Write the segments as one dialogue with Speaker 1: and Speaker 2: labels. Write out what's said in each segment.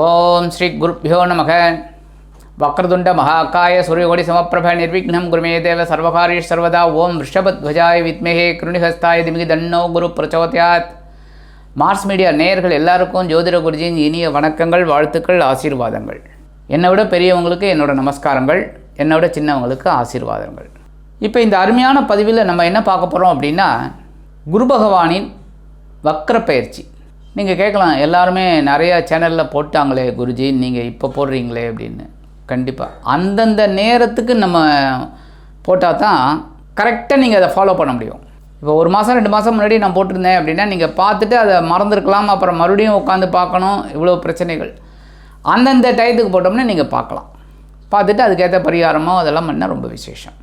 Speaker 1: ஓம் ஸ்ரீ குருப்பியோ நமக. வக்ரதுண்ட மகாக்காய சூரியகோடி சமப்பிரப நிர்விக்னம் குருமே தேவ சர்வகாரீஷ் சர்வதா. ஓம் ரிஷபத்வஜாய வித்மேகே கிருணிஹஸ்தாய திமிகி தன்னோ குரு பிரச்சோதயாத். மார்ஸ் மீடியா நேயர்கள் எல்லாருக்கும் ஜோதிட குருஜியின் இனிய வணக்கங்கள் வாழ்த்துக்கள் ஆசீர்வாதங்கள். என்னை விட பெரியவங்களுக்கு என்னோட நமஸ்காரங்கள் என்னை விட சின்னவங்களுக்கு ஆசீர்வாதங்கள். இப்போ இந்த அருமையான பதிவில் நம்ம என்ன பார்க்க போகிறோம் அப்படின்னா குரு பகவானின் வக்ர பயிற்சி நீங்கள் கேட்கலாம் எல்லாருமே நிறையா சேனலில் போட்டாங்களே குருஜி நீங்கள் இப்போ போடுறீங்களே அப்படின்னு. கண்டிப்பாக அந்தந்த நேரத்துக்கு நம்ம போட்டால் தான் கரெக்டாக நீங்கள் அதை ஃபாலோ பண்ண முடியும். இப்போ ஒரு மாதம் ரெண்டு மாதம் முன்னாடி நான் போட்டிருந்தேன் அப்படின்னா நீங்கள் பார்த்துட்டு அதை மறந்துருக்கலாம். அப்புறம் மறுபடியும் உட்காந்து பார்க்கணும். இவ்வளோ பிரச்சனைகள். அந்தந்த டயத்துக்கு போட்டோம்னா நீங்கள் பார்க்கலாம். பார்த்துட்டு அதுக்கேற்ற பரிகாரமோ அதெல்லாம் பண்ணால் ரொம்ப விசேஷம்.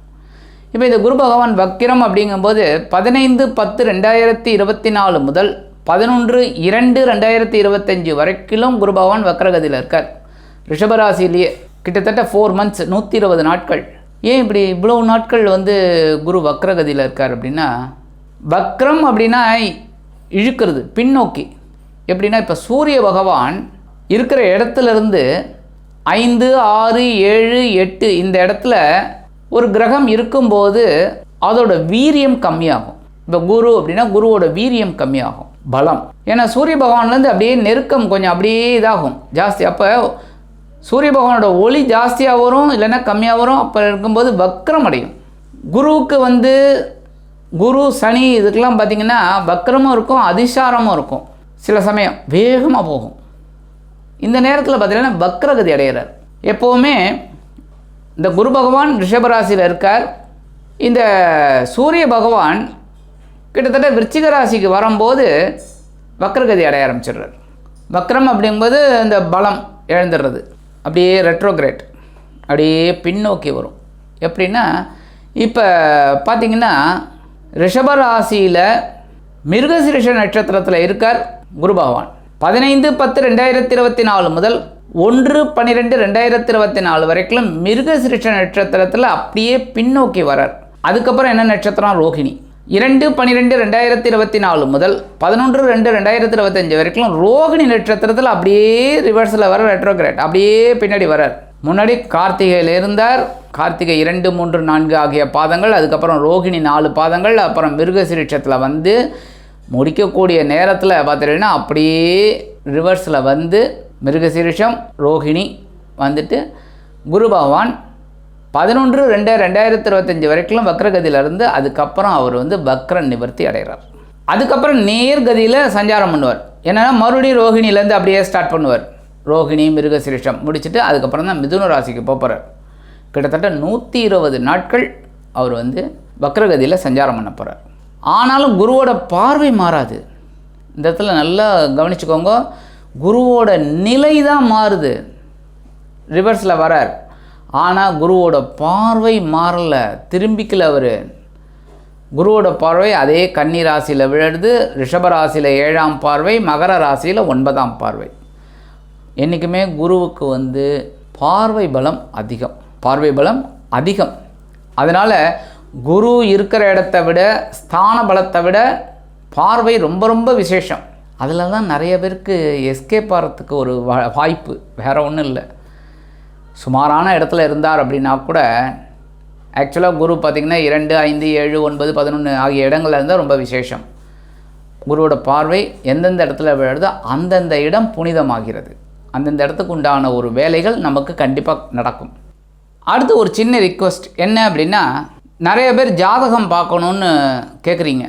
Speaker 1: இப்போ இந்த குரு பகவான் வக்கிரம் அப்படிங்கும்போது பதினைந்து பத்து ரெண்டாயிரத்தி இருபத்தி நாலு முதல் பதினொன்று இரண்டு ரெண்டாயிரத்தி இருபத்தஞ்சு வரைக்கும் குரு பகவான் வக்ரகதியில் இருக்கார். ரிஷபராசிலேயே கிட்டத்தட்ட ஃபோர் மந்த்ஸ் நூற்றி இருபது நாட்கள். ஏன் இப்படி இவ்வளோ நாட்கள் வந்து குரு வக்ரகதியில் இருக்கார் அப்படின்னா வக்ரம் அப்படின்னா இழுக்கிறது பின்னோக்கி. எப்படின்னா இப்போ சூரிய பகவான் இருக்கிற இடத்துலேருந்து ஐந்து ஆறு ஏழு எட்டு இந்த இடத்துல ஒரு கிரகம் இருக்கும்போது அதோட வீரியம் கம்மியாகும். இப்போ குரு அப்படின்னா குருவோட வீரியம் கம்மியாகும். பலம். ஏன்னா சூரிய பகவான்லேருந்து அப்படியே நெருக்கம் கொஞ்சம் அப்படியே இதாகும். ஜாஸ்தி. அப்போ சூரிய பகவானோட ஒளி ஜாஸ்தியாக வரும் இல்லைன்னா கம்மியாக வரும். அப்போ இருக்கும்போது வக்ரம் அடையும். குருவுக்கு வந்து குரு சனி இதுக்கெல்லாம் பார்த்திங்கன்னா வக்ரமும் இருக்கும் அதிசாரமும் இருக்கும். சில சமயம் வேகமாக போகும். இந்த நேரத்தில் பார்த்தீங்கன்னா வக்ரகதி அடைகிறார். எப்போவுமே இந்த குரு பகவான் ரிஷபராசியில் இருக்கார். இந்த சூரிய பகவான் கிட்டத்தட்ட விருச்சிக ராசிக்கு வரும்போது வக்ரகதி அடைய ஆரம்பிச்சிடுறார். வக்ரம் அப்படிங்கும்போது இந்த பலம் இழந்துடுறது அப்படியே ரெட்ரோகிரேட் அப்படியே பின்னோக்கி வரும். எப்படின்னா இப்போ பார்த்தீங்கன்னா ரிஷபராசியில் மிருகசிரிஷ நட்சத்திரத்தில் இருக்கார் குரு பகவான். பதினைந்து பத்து ரெண்டாயிரத்தி இருபத்தி நாலு முதல் ஒன்று பன்னிரெண்டு ரெண்டாயிரத்தி இருபத்தி நாலு வரைக்கும் மிருகசிரிஷ நட்சத்திரத்தில் அப்படியே பின்னோக்கி வரார். அதுக்கப்புறம் என்ன நட்சத்திரம்? ரோஹிணி இரண்டு பன்னிரெண்டு ரெண்டாயிரத்தி இருபத்தி நாலு முதல் பதினொன்று ரெண்டு ரெண்டாயிரத்தி இருபத்தஞ்சு வரைக்கும் ரோகிணி நட்சத்திரத்தில் அப்படியே ரிவர்ஸில் வர ரெட்ரோகிரேட் அப்படியே பின்னாடி வரார் முன்னாடி கார்த்திகையில் இருந்தார். கார்த்திகை இரண்டு மூன்று நான்கு ஆகிய பாதங்கள் அதுக்கப்புறம் ரோகிணி நாலு பாதங்கள் அப்புறம் மிருகசிரீட்சத்தில் வந்து முடிக்கக்கூடிய நேரத்தில் பார்த்துட்டீங்கன்னா அப்படியே ரிவர்ஸில் வந்து மிருகசீரிஷம் ரோஹிணி வந்துட்டு குரு பகவான் பதினொன்று ரெண்டு ரெண்டாயிரத்தி இருபத்தஞ்சி வரைக்கும் வக்ரகதியிலிருந்து அதுக்கப்புறம் அவர் வந்து வக்ர நிவர்த்தி அடைகிறார். அதுக்கப்புறம் நேர்கதியில் சஞ்சாரம் பண்ணுவார். என்னென்னா மறுபடியும் ரோஹிணியிலேருந்து அப்படியே ஸ்டார்ட் பண்ணுவார். ரோஹிணி மிருகசிரிஷம் முடிச்சுட்டு அதுக்கப்புறம் தான் மிதுன ராசிக்கு போகிறார் கிட்டத்தட்ட நூற்றி இருபது நாட்கள் அவர் வந்து வக்ரகதியில் சஞ்சாரம் பண்ண போகிறார் ஆனாலும் குருவோட பார்வை மாறாது. இந்த இடத்துல நல்லா கவனிச்சுக்கோங்க. குருவோட நிலை தான் மாறுது ரிவர்ஸில் வரார். ஆனால் குருவோட பார்வை மாறல. திரும்பிக்கல அவர். குருவோட பார்வை அதே கன்னி ராசியில் விழுது ரிஷபராசியில் ஏழாம் பார்வை மகர ராசியில் ஒன்பதாம் பார்வை. என்றைக்குமே குருவுக்கு வந்து பார்வை பலம் அதிகம். பார்வை பலம் அதிகம். அதனால் குரு இருக்கிற இடத்த விட ஸ்தான பலத்தை விட பார்வை ரொம்ப ரொம்ப விசேஷம். அதில் தான் நிறைய பேருக்கு எஸ்கேப் ஆகிறதுக்கு ஒரு வாய்ப்பு. வேறு ஒன்றும் இல்லை. சுமாரான இடத்துல இருந்தார் அப்படின்னா கூட ஆக்சுவலாக குரு பார்த்திங்கன்னா இரண்டு ஐந்து ஏழு ஒன்பது பதினொன்று ஆகிய இடங்கள்ல இருந்தால் ரொம்ப விசேஷம். குருவோட பார்வை எந்தெந்த இடத்துல விழுதோ அந்தந்த இடம் புனிதமாகிறது. அந்தந்த இடத்துக்கு உண்டான ஒரு வேலைகள் நமக்கு கண்டிப்பாக நடக்கும். அடுத்து ஒரு சின்ன ரிக்வஸ்ட் என்ன அப்படின்னா நிறைய பேர் ஜாதகம் பார்க்கணுன்னு கேட்குறீங்க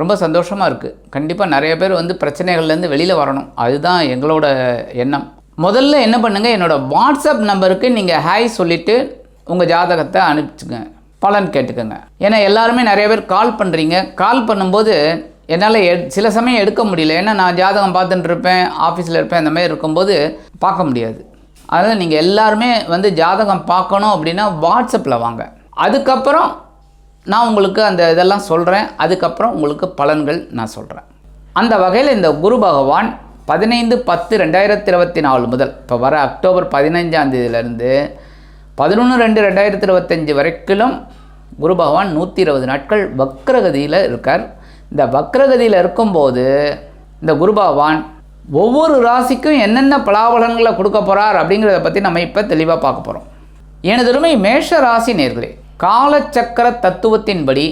Speaker 1: ரொம்ப சந்தோஷமாக இருக்குது கண்டிப்பாக நிறைய பேர் வந்து பிரச்சனைகள்லேருந்து வெளியில் வரணும். அதுதான் எங்களோட எண்ணம். முதல்ல என்ன பண்ணுங்கள் என்னோடய வாட்ஸ்அப் நம்பருக்கு நீங்கள் ஹாய் சொல்லிவிட்டு உங்கள் ஜாதகத்தை அனுப்பிச்சுங்க. பலன் கேட்டுக்கோங்க. ஏன்னா எல்லாருமே நிறைய பேர் கால் பண்ணுறீங்க கால் பண்ணும்போது என்னால் எ சில சமயம் எடுக்க முடியல. ஏன்னா நான் ஜாதகம் பார்த்துட்டு இருப்பேன் ஆஃபீஸில் இருப்பேன் அந்த மாதிரி இருக்கும்போது பார்க்க முடியாது. அதனால் நீங்கள் எல்லாருமே வந்து ஜாதகம் பார்க்கணும் அப்படின்னா வாட்ஸ்அப்பில் வாங்க. அதுக்கப்புறம் நான் உங்களுக்கு அந்த இதெல்லாம் சொல்கிறேன் அதுக்கப்புறம் உங்களுக்கு பலன்கள் நான் சொல்கிறேன் அந்த வகையில் இந்த குரு பகவான் பதினைந்து பத்து ரெண்டாயிரத்தி இருபத்தி நாலு முதல். இப்போ வர அக்டோபர் பதினைஞ்சாம் தேதியிலேருந்து பதினொன்று ரெண்டு ரெண்டாயிரத்தி இருபத்தஞ்சி வரைக்கும் குரு பகவான் நூற்றி இருபது நாட்கள் வக்ரகதியில் இருக்கார். இந்த வக்ரகதியில் இருக்கும்போது இந்த குரு பகவான் ஒவ்வொரு ராசிக்கும் என்னென்ன பலாபலன்களை கொடுக்க போகிறார் அப்படிங்கிறத பற்றி நம்ம இப்போ தெளிவாக பார்க்க போகிறோம் எனதருமை மேஷ ராசி நேர்களே காலச்சக்கர தத்துவத்தின்படி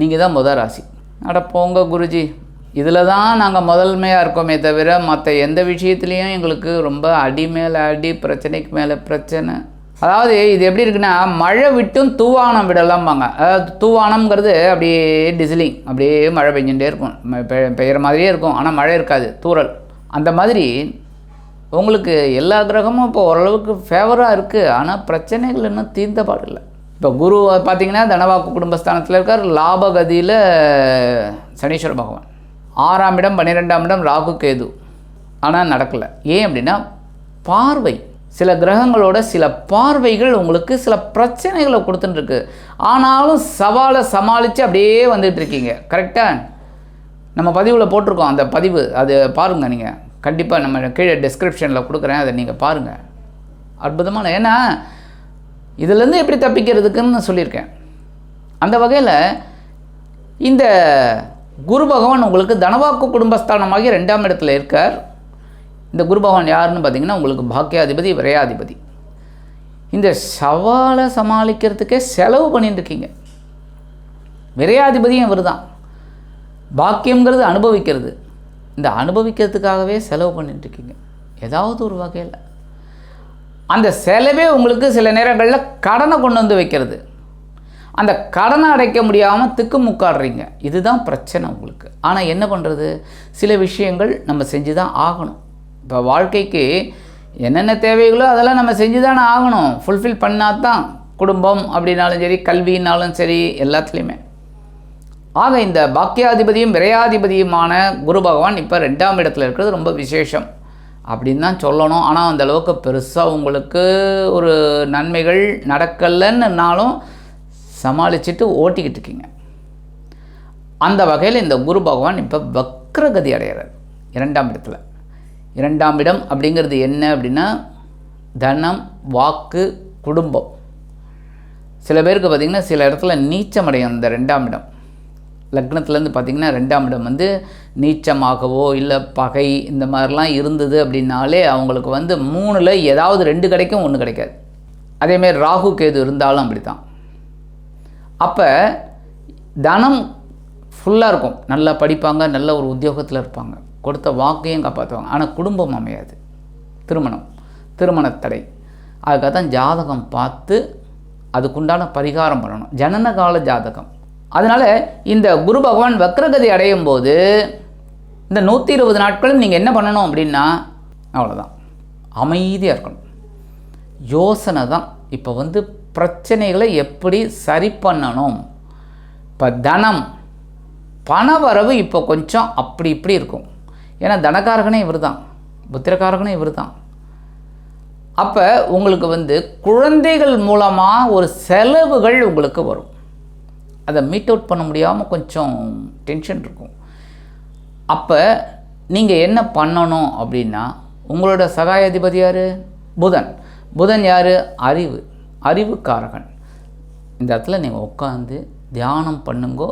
Speaker 1: நீங்கள் தான் முதல் ராசி. அட போங்க குருஜி இதில் தான் நாங்கள் முதன்மையாக இருக்கோமே தவிர மற்ற எந்த விஷயத்துலேயும் எங்களுக்கு ரொம்ப அடி மேலே அடி பிரச்சனைக்கு மேலே பிரச்சனை. அதாவது இது எப்படி இருக்குன்னா மழை விட்டும் தூவானம் விடலாம்பாங்க. அதாவது தூவானம்ங்கிறது அப்படியே டிசிலிங் அப்படியே மழை பெஞ்சுட்டே இருக்கும். பெய்கிற மாதிரியே இருக்கும். ஆனால் மழை இருக்காது தூறல். அந்த மாதிரி உங்களுக்கு எல்லா கிரகமும் இப்போ ஓரளவுக்கு ஃபேவராக இருக்குது ஆனால் பிரச்சனைகள் இன்னும் தீர்ந்த பாடில்லை இப்போ குரு பார்த்தீங்கன்னா தனவாக்கு குடும்பஸ்தானத்தில் இருக்கார். லாபகதியில் சனீஸ்வர பகவான். ஆறாம் இடம் பன்னிரெண்டாம் இடம் ராகு கேது. ஆனால் நடக்கலை. ஏன் அப்படின்னா பார்வை. சில கிரகங்களோட சில பார்வைகள் உங்களுக்கு சில பிரச்சனைகளை கொடுத்துட்டுருக்கு. ஆனாலும் சவாலை சமாளித்து அப்படியே வந்துகிட்டு இருக்கீங்க. கரெக்டாக நம்ம பதிவில் போட்டிருக்கோம் அந்த பதிவு. அது பாருங்கள் நீங்கள் கண்டிப்பாக நம்ம கீழே டிஸ்கிரிப்ஷனில் கொடுக்குறேன். அதை நீங்கள் பாருங்கள் அற்புதமான. ஏன்னா இதுலேருந்து எப்படி தப்பிக்கிறதுக்குன்னு சொல்லியிருக்கேன். அந்த வகையில் இந்த குரு பகவான் உங்களுக்கு தனவாக்கு குடும்பஸ்தானமாகி ரெண்டாம் இடத்துல இருக்கார். இந்த குரு பகவான் யாருன்னு பார்த்தீங்கன்னா உங்களுக்கு பாக்கியாதிபதி விரையாதிபதி. இந்த சவாலை சமாளிக்கிறதுக்கே செலவு பண்ணிட்டுருக்கீங்க விரையாதிபதியும் இவர் தான் பாக்கியங்கிறது அனுபவிக்கிறது. இந்த அனுபவிக்கிறதுக்காகவே செலவு பண்ணிட்டுருக்கீங்க ஏதாவது ஒரு வகையில். அந்த செலவே உங்களுக்கு சில நேரங்களில் கடனை கொண்டு வந்து வைக்கிறது. அந்த கடனை அடைக்க முடியாமல் திக்குமுக்காடுறீங்க. இதுதான் பிரச்சனை உங்களுக்கு. ஆனால் என்ன பண்ணுறது சில விஷயங்கள் நம்ம செஞ்சு தான் ஆகணும். இப்போ வாழ்க்கைக்கு என்னென்ன தேவைகளோ அதெல்லாம் நம்ம செஞ்சு தானே ஆகணும். ஃபுல்ஃபில் பண்ணால் தான் குடும்பம் அப்படின்னாலும் சரி கல்வினாலும் சரி எல்லாத்துலேயுமே. ஆக இந்த பாக்கியாதிபதியும் விரையாதிபதியுமான குரு பகவான் இப்போ ரெண்டாம் இடத்துல இருக்கிறது ரொம்ப விசேஷம் அப்படின்னு தான் சொல்லணும். ஆனால் அந்தளவுக்கு பெருசாக உங்களுக்கு ஒரு நன்மைகள் நடக்கலைன்னுனாலும் சமாளிச்சுட்டு ஓட்டிக்கிட்டு இருக்கீங்க. அந்த வகையில் இந்த குரு பகவான் இப்போ வக்ரகதி அடைகிறார். இரண்டாம் இடத்துல. இரண்டாம் இடம் அப்படிங்கிறது என்ன அப்படின்னா தனம் வாக்கு குடும்பம். சில பேருக்கு பார்த்திங்கன்னா சில இடத்துல நீச்சம் அடையும் இந்த ரெண்டாம் இடம். லக்னத்துலேருந்து பார்த்திங்கன்னா ரெண்டாம் இடம் வந்து நீச்சமாகவோ இல்லை பகை இந்த மாதிரிலாம் இருந்தது அப்படின்னாலே அவங்களுக்கு வந்து மூணில் ஏதாவது ரெண்டு கிடைக்கும் ஒன்று கிடைக்காது. அதேமாரி ராகு கேது இருந்தாலும் அப்படி தான் அப்போ தனம் ஃபுல்லாக இருக்கும். நல்லா படிப்பாங்க நல்ல ஒரு உத்தியோகத்தில் இருப்பாங்க. கொடுத்த வாக்கையும் காப்பாற்றுவாங்க ஆனால் குடும்பம் அமையாது. திருமணம். திருமணத்தடை அதுக்காக தான் ஜாதகம் பார்த்து அதுக்குண்டான பரிகாரம் பண்ணணும். ஜனன கால ஜாதகம். அதனால் இந்த குரு பகவான் வக்ரகதி அடையும் போது இந்த நூற்றி இருபது நாட்களும் நீங்கள் என்ன பண்ணணும் அப்படின்னா அவ்வளோதான் அமைதியாக இருக்கணும். யோசனை தான். இப்போ வந்து பிரச்சனைகளை எப்படி சரி பண்ணணும்? இப்போ தனம் பணவரவு இப்போ கொஞ்சம் அப்படி இப்படி இருக்கும். ஏன்னா தனக்காரகனே இவர் தான் புத்திரக்காரகனே இவர் தான் அப்போ உங்களுக்கு வந்து குழந்தைகள் மூலமாக ஒரு செலவுகள் உங்களுக்கு வரும். அதை மீட் அவுட் பண்ண முடியாமல் கொஞ்சம் டென்ஷன் இருக்கும். அப்போ நீங்கள் என்ன பண்ணணும் அப்படின்னா உங்களோட சகாயாதிபதி யார்? புதன். புதன் யார்? அறிவு. அறிவுக்காரகன். இந்த இடத்துல நீங்கள் உட்காந்து தியானம் பண்ணுங்கோ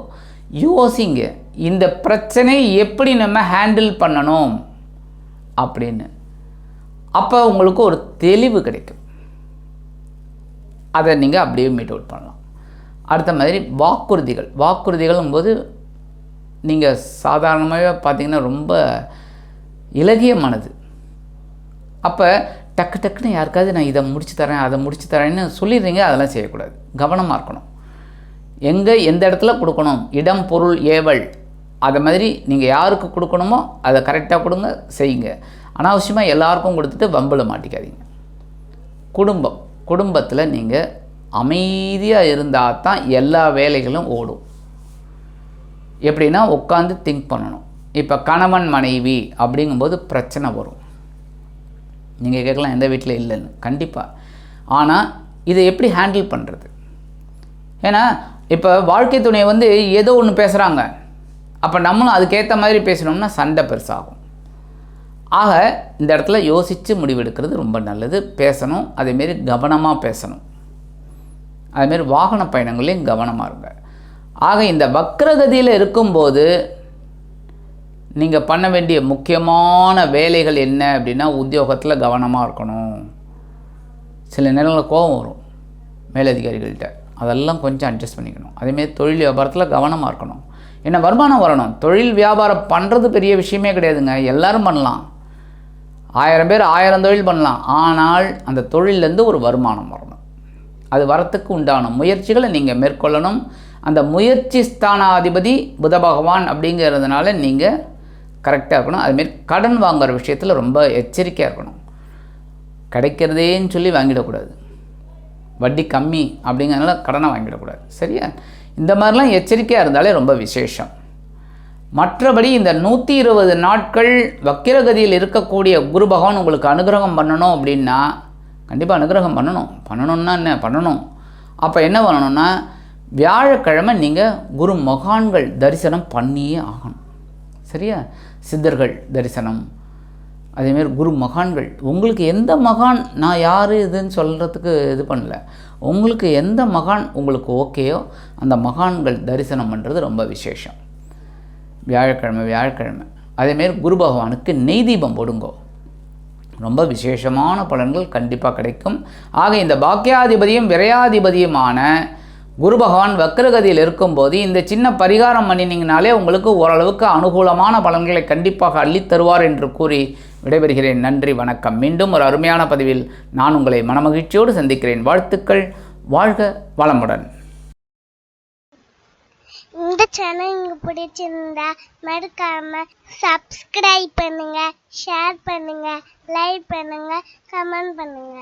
Speaker 1: யோசிங்க இந்த பிரச்சனையை எப்படி நம்ம ஹேண்டில் பண்ணணும் அப்படின்னு. அப்போ உங்களுக்கு ஒரு தெளிவு கிடைக்கும். அதை நீங்கள் அப்படியே மீட் அவுட் பண்ணலாம். அடுத்த மாதிரி வாக்குறுதிகள். வாக்குறுதிகளும் போது நீங்கள் சாதாரணமாகவே பார்த்தீங்கன்னா ரொம்ப இலகியமானது அப்போ டக்கு டக்குன்னு யாருக்காவது நான் இதை முடிச்சு தரேன் அதை முடிச்சு தரேன்னு சொல்லிடுறீங்க அதெல்லாம் செய்யக்கூடாது. கவனமாக இருக்கணும். எங்கே எந்த இடத்துல கொடுக்கணும்? இடம் பொருள் ஏவல் அதை மாதிரி நீங்கள் யாருக்கு கொடுக்கணுமோ அதை கரெக்டாக கொடுங்க செய்யுங்க. அனாவசியமாக எல்லாருக்கும் கொடுத்துட்டு வம்பில் மாட்டிக்காதீங்க. குடும்பம். குடும்பத்தில் நீங்கள் அமைதியாக இருந்தால் தான் எல்லா வேலைகளும் ஓடும். எப்படின்னா உட்காந்து திங்க் பண்ணணும். இப்போ கணவன் மனைவி அப்படிங்கும்போது பிரச்சனை வரும். நீங்கள் கேட்கலாம் எந்த வீட்டில் இல்லைன்னு. கண்டிப்பாக ஆனால் இதை எப்படி ஹேண்டில் பண்ணுறது ஏன்னா இப்போ வாழ்க்கை துணையை வந்து ஏதோ ஒன்று பேசுகிறாங்க அப்போ நம்மளும் அதுக்கேற்ற மாதிரி பேசினோம்னா சண்டை பெருசாகும். ஆக இந்த இடத்துல யோசித்து முடிவெடுக்கிறது ரொம்ப நல்லது. பேசணும் அதேமாரி கவனமாக பேசணும். அதேமாரி வாகன பயணங்களையும் கவனமாக இருங்க. ஆக இந்த வக்ரகதியில் இருக்கும்போது நீங்கள் பண்ண வேண்டிய முக்கியமான வேலைகள் என்ன அப்படின்னா உத்தியோகத்தில் கவனமாக இருக்கணும். சில நேரங்களில் கோபம் வரும் மேலதிகாரிகள்கிட்ட அதெல்லாம் கொஞ்சம் அட்ஜஸ்ட் பண்ணிக்கணும். அதேமாரி தொழில் வியாபாரத்தில் கவனமாக இருக்கணும். ஏன்னா வருமானம் வரணும். தொழில் வியாபாரம் பண்ணுறது பெரிய விஷயமே கிடையாதுங்க. எல்லாரும் பண்ணலாம். ஆயிரம் பேர் ஆயிரம் தொழில் பண்ணலாம். ஆனால் அந்த தொழிலேருந்து ஒரு வருமானம் வரணும். அது வரத்துக்கு உண்டான முயற்சிகளை நீங்கள் மேற்கொள்ளணும். அந்த முயற்சி ஸ்தானாதிபதி புத பகவான் அப்படிங்கிறதுனால நீங்கள் கரெக்டாக இருக்கணும். அதுமாரி கடன் வாங்குகிற விஷயத்தில் ரொம்ப எச்சரிக்கையாக இருக்கணும். கிடைக்கிறதேன்னு சொல்லி வாங்கிடக்கூடாது. வட்டி கம்மி அப்படிங்கிறதுனால கடனை வாங்கிடக்கூடாது. சரியா? இந்த மாதிரிலாம் எச்சரிக்கையாக இருந்தாலே ரொம்ப விசேஷம். மற்றபடி இந்த நூற்றி இருபது நாட்கள் வக்கிரகதியில் இருக்கக்கூடிய குரு பகவான் உங்களுக்கு அனுகிரகம் பண்ணணும் அப்படின்னா கண்டிப்பாக அனுகிரகம் பண்ணணும். பண்ணணும்னா என்ன? பண்ணணும். அப்போ என்ன பண்ணணும்னா வியாழக்கிழமை நீங்கள் குரு மகான்கள் தரிசனம் பண்ணியே ஆகணும். சரியா? சித்தர்கள் தரிசனம். அதேமாரி குரு மகான்கள். உங்களுக்கு எந்த மகான் நான் யார் இதுன்னு சொல்கிறதுக்கு இது பண்ணல. உங்களுக்கு எந்த மகான் உங்களுக்கு ஓகேயோ அந்த மகான்கள் தரிசனம் பண்ணுறது ரொம்ப விசேஷம். வியாழக்கிழமை வியாழக்கிழமை. அதேமாரி குரு பகவானுக்கு நெய் தீபம் போடுங்கோ. ரொம்ப விசேஷமான பலன்கள் கண்டிப்பாக கிடைக்கும். ஆக இந்த பாக்கியாதிபதியும் விரையாதிபதியுமான குரு பகவான் வக்ரகதியில் இருக்கும்போது இந்த சின்ன பரிகாரம் பண்ணினீங்கனாலே உங்களுக்கு ஓரளவுக்கு அனுகூலமான பலன்களை கண்டிப்பாக அள்ளித்தருவார் என்று கூறி விடைபெறுகிறேன். நன்றி வணக்கம். மீண்டும் ஒரு அருமையான பதிவில் நான் உங்களை மனமகிழ்ச்சியோடு சந்திக்கிறேன். வாழ்த்துக்கள். வாழ்க வளமுடன்.
Speaker 2: இந்த சேனல் உங்களுக்கு பிடிச்சிருந்தா மறக்காம சப்ஸ்கிரைப் பண்ணுங்க ஷேர் பண்ணுங்க லைக் பண்ணுங்க கமெண்ட் பண்ணுங்க.